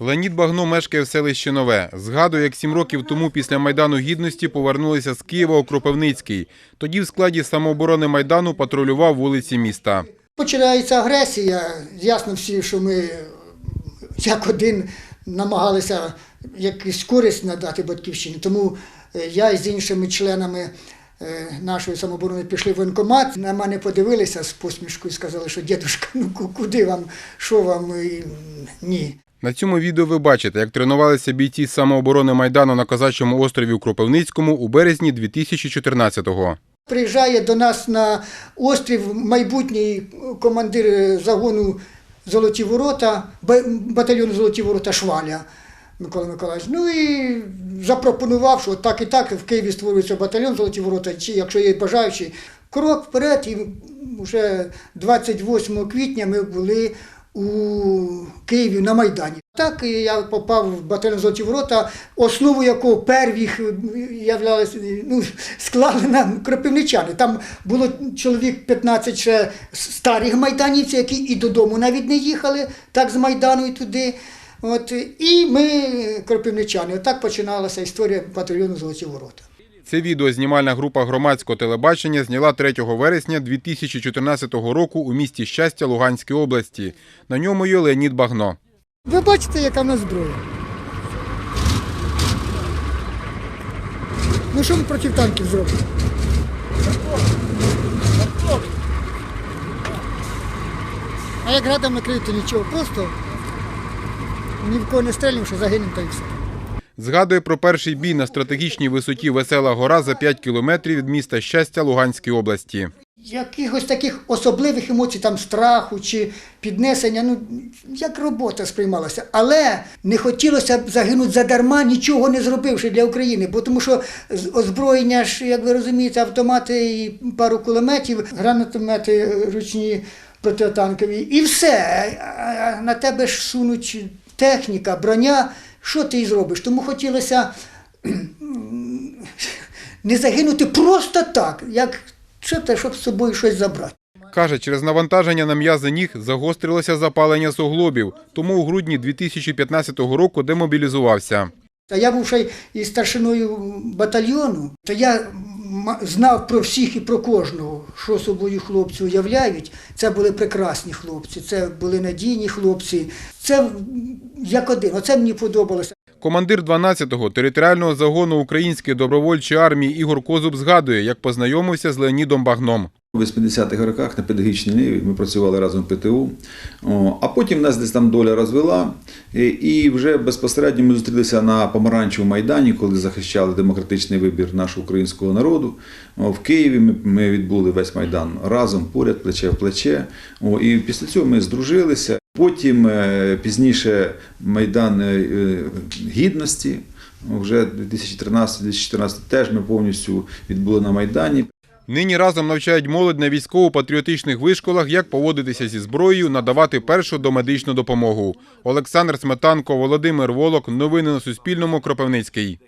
Леонід Багно мешкає в селищі Нове. Згадує, як сім років тому після Майдану Гідності повернулися з Києва у Кропивницький. Тоді в складі самооборони Майдану патрулював вулиці міста. Починається агресія. Ясно всі, що ми як один намагалися якусь користь надати батьківщині. Тому е, я з іншими членами е, нашої самооборони пішли в воєнкомат. На мене подивилися з посмішкою і сказали, що дідушка, ну куди вам, що вам І, ні. На цьому відео ви бачите, як тренувалися бійці самооборони Майдану на Козачому острові у Кропивницькому у березні 2014-го. Приїжджає до нас на острів майбутній командир загону Золоті ворота, батальйону Золоті ворота Шваля Микола Миколаївич. Ну і запропонував, що так і так в Києві створюється батальйон Золоті ворота, чи якщо є бажаючі, крок вперед, і вже 28 квітня ми були у Києві на Майдані. Так я попав в батальйон Золоті ворота, основу якого первіх являлися, ну, склали нам кропивничани. Там було чоловік 15 ще старих майданівців, які і додому навіть не їхали, так з Майдану і туди. От, і ми кропивничани. Отак починалася історія батальйону Золоті ворота. Це відео знімальна група громадського телебачення зняла 3 вересня 2014 року у місті Щастя Луганської області. На ньому є Леонід Багно. Ви бачите, яка в нас зброя. Ну що ми проти танків зробимо? А як градом накрити нічого, просто ні в кого не стрельнемо, загинемо та й все. Згадує про перший бій на стратегічній висоті Весела гора за 5 кілометрів від міста Щастя Луганської області. Якихось таких особливих емоцій, там страху чи піднесення, ну як робота сприймалася. Але не хотілося б загинути задарма, нічого не зробивши для України, бо тому що озброєння ж, як ви розумієте, автомати і пару кулеметів, гранатомети ручні протитанкові, і все. На тебе ж сунуть техніка, броня. Що ти і зробиш? Тому хотілося не загинути просто так, як що те, щоб з собою щось забрати. Каже, через навантаження на м'язи ніг загострилося запалення суглобів, тому у грудні 2015 року демобілізувався. Та я був ще і старшиною батальйону, то я знав про всіх і про кожного, що собою хлопці уявляють. Це були прекрасні хлопці, це були надійні хлопці. Це як один. Оце мені подобалося. Командир 12-го територіального загону Української добровольчої армії Ігор Козуб згадує, як познайомився з Леонідом Багном. У 80-х роках на педагогічній ниві ми працювали разом в ПТУ, а потім нас десь там доля розвела, і- вже безпосередньо ми зустрілися на Помаранчевому майдані, коли захищали демократичний вибір нашого українського народу. В Києві ми, ми відбули весь майдан разом, поряд, плече в плече. І після цього ми здружилися. Потім е, пізніше майдан е, е, гідності. Вже 2013-2014 теж ми повністю відбули на майдані. Нині разом навчають молодь на військово-патріотичних вишколах, як поводитися зі зброєю, надавати першу домедичну допомогу. Олександр Сметанко, Володимир Волок. Новини на Суспільному. Кропивницький.